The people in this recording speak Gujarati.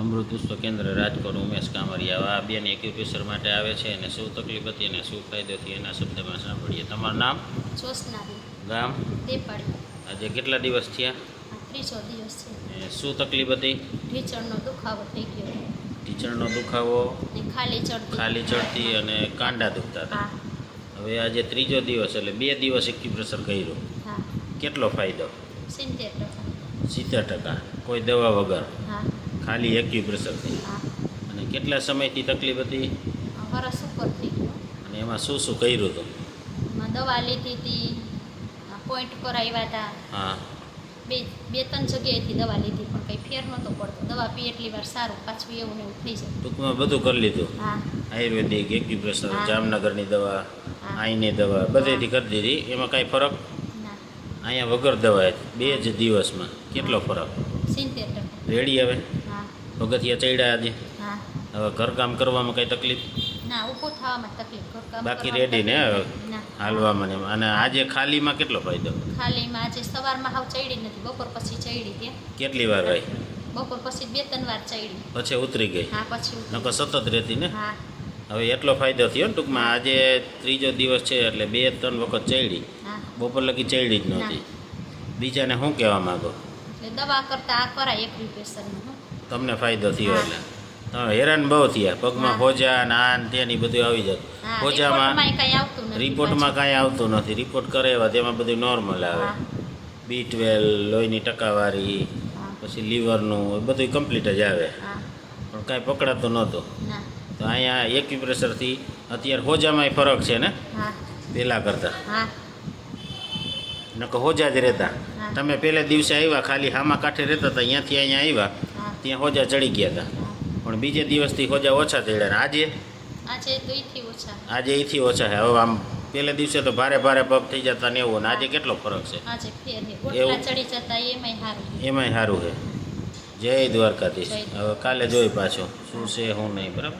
અમૃત પુષ્પ કેન્દ્ર રાજકોટ ઉમેશ કામરિયા. આ બેન એક્યુપ્રેશર માટે આવે છે અને શું તકલીફ હતી અને શું ફાયદો થયો એના શબ્દમાં સાંભળીએ. તમારું નામ? ગામ? આજે કેટલા દિવસ થયા? આ દિવસ છે. શું તકલીફ હતી? ઢીચણનો દુખાવો થઈ ગયો. ટીચરનો દુખાવો? ખાલી ચડતી. ખાલી ચડતી અને કાંડા દુખતા હતા. હવે આજે ત્રીજો દિવસ એટલે બે દિવસ એક્યુપ્રેશર કર્યું. કેટલો ફાયદો? સિત્તેર ટકા. સિત્તેર ટકા. કોઈ દવા વગર? હા. ખાલી એક્યુપ્રેશરથી અને કેટલા સમયથી તકલીફ હતી? વરસ ઉપર થઈ ગયો. અને એમાં શું શું કર્યું હતું? એમાં દવા લીધી હતી આ પર આવ્યા હતા. હા. બે બે ત્રણ જગ્યાએથી દવા લીધી પણ કંઈ ફેર નહોતો પડતો. દવા પી એટલી વાર સારું પાછું એવું ને એવું થઈ જાય. ટૂંકમાં બધું કરી લીધું? હા. આયુર્વેદિક એક્યુપ્રેશર જામનગરની દવા. આઈની દવા બધેથી કરી દીધી. એમાં કાંઈ ફરક? અહીંયા વગર દવા બે જ દિવસમાં. કેટલો ફરક? સિત્તેર રેડી હવે? હા પગથિયા ચડ્યા આજે. હવે ઘરકામ કરવામાં કઈ તકલીફ? બાકી રેડી ને હાલવામાં ને. અને આજે ખાલીમાં કેટલો ફાયદો? ખાલીમાં આજે સવારમાં હાવ ચડી નથી બપોર પછી ચડી ત્યાં કેટલી વાર ભાઈ બપોર પછી બે ત્રણ વાર ચડી. પછી ઉતરી ગઈ? હા પછી. નકર સતત રહેતી ને? હા. હવે એટલો ફાયદો થયો ને ટૂંકમાં આજે ત્રીજો દિવસ છે એટલે બે ત્રણ વખત ચડી. બપોર લગી ચડી જ નહોતી. બીજાને શું કહેવા માંગો? દવા કરતા આ કરાય એક રિપેશનનું તમને ફાયદો થયો એટલે. તમે હેરાન બહુ થયા. પગમાં ફોજા હોજા ને આ ને તે બધું આવી જાય ફોજામાં હોજામાં રિપોર્ટમાં કાંઈ આવતું નથી. રિપોર્ટ કરે એવા તેમાં બધું નોર્મલ આવે. બી ટ્વેલ લોહીની ટકાવારી પછી લીવરનું એ બધું કમ્પ્લીટ જ આવે. પણ કાંઈ પકડાતું નહોતું. તો અહીંયા એક્યુપ્રેશરથી અત્યારે હોજામાંય ફરક છે ને? પહેલાં કરતાં. નકર હોજા જ રહેતા. તમે પહેલે દિવસે આવ્યા ખાલી હામા કાંઠે રહેતા હતા અહીંયાથી અહીંયા આવ્યા. ત્યાં હોજા ચડી ગયા હતા પણ બીજે દિવસથી હોજા ઓછા ચડ્યા ને આજે? આજે ઓછા. આજે એથી ઓછા છે. હવે આમ પહેલે દિવસે તો ભારે ભારે પગ થઈ જતા ને એવું. ને આજે કેટલો ફરક છે? એવું? ચડી જતા એમાંય સારું છે. જય દ્વારકાધીશ. હવે કાલે જોઈ પાછો. શું છે શું નહીં બરાબર?